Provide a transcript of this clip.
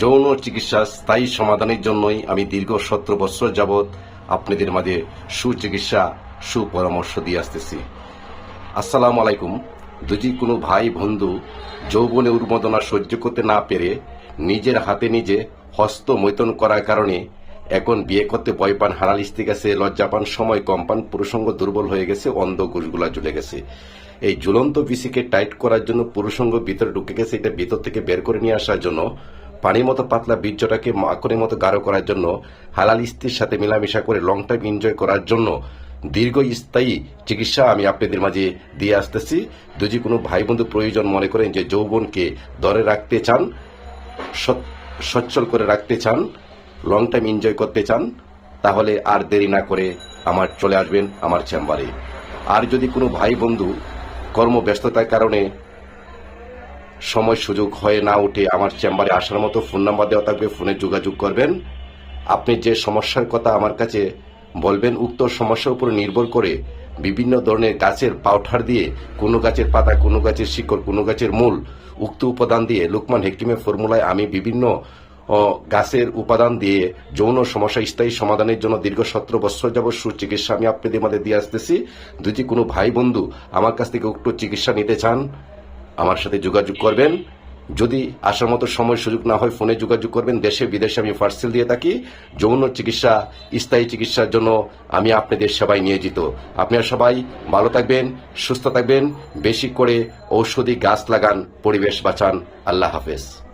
যৌন চিকিৎসা স্থায়ী সমাধানের জন্যই আমি দীর্ঘ সতেরো বছর যাবৎ আপনাদের মাঝে সুচিকিৎসা, সুপরামর্শ দিয়ে আসতেছি। আসসালামু আলাইকুম। যদি কোনো ভাই, বন্ধু যৌবনে উন্মোদনা সহ্য করতে না পেরে নিজের হাতে নিজে হস্ত মৈতন করার কারণে এখন বিয়ে করতে ভয় পান, হারাল স্ত্রী গেছে, লজ্জা পান, সময় কম পান পুরুষঙ্গ দুর্বল হয়ে গেছে, অন্ধ গোশগুলা ঝুলে গেছে। এই ঝুলন্ত বিসিকে টাইট করার জন্য পুরুষঙ্গ ভিতরে ঢুকে গেছে, এটা ভিতর থেকে বের করে নিয়ে আসার জন্য পানির মতো পাতলা বীর্যটাকে মাকনের মতো গাঢ় করার জন্য, হালাল স্ত্রীর সাথে মেলামেশা করে লং টাইম এনজয় করার জন্য দীর্ঘস্থায়ী চিকিৎসা আমি আপনাদের মাঝে দিয়ে আসতেছি। যদি কোনো ভাই বন্ধু প্রয়োজন মনে করেন যে যৌবনকে ধরে রাখতে চান সচ্ছল করে রাখতে চান লং টাইম এনজয় করতে চান, তাহলে আর দেরি না করে আমার চলে আসবেন আমার চেম্বারে আর যদি কোনো ভাই বন্ধু কর্মব্যস্ততার কারণে সময় সুযোগ হয়ে না উঠে আমার চেম্বারে আসার মতো ফোন নাম্বার দেওয়া থাকবে, ফোনে যোগাযোগ করবেন। আপনি যে সমস্যার কথা আমার কাছে বলবেন, উক্ত সমস্যার উপর নির্ভর করে বিভিন্ন ধরনের গাছের পাউঠার দিয়ে, কোনো গাছের পাতা, কোনো গাছের শিকড়, কোনো গাছের মূল উক্ত উপাদান দিয়ে, লুকমান হেকিমের ফর্মুলায় আমি বিভিন্ন গাছের উপাদান দিয়ে যৌন সমস্যা স্থায়ী সমাধানের জন্য দীর্ঘ সতেরো বছর যাব সুচিকিৎসা আমি আপনাদের মধ্যে দিয়ে আসতেছি। যদি কোনো ভাই বন্ধু আমার কাছ থেকে উক্ত চিকিৎসা নিতে চান আমার সাথে যোগাযোগ করবেন। যদি আসার মতো সময় সুযোগ না হয় ফোনে যোগাযোগ করবেন। দেশে, বিদেশে আমি পার্সেল দিয়ে থাকি। যৌন চিকিৎসা, স্থায়ী চিকিৎসার জন্য আমি আপনাদের সেবায় নিয়োজিত। আপনারা সবাই ভালো থাকবেন, সুস্থ থাকবেন। বেশি করে ঔষধি গাছ লাগান, পরিবেশ বাঁচান। আল্লাহ হাফেজ।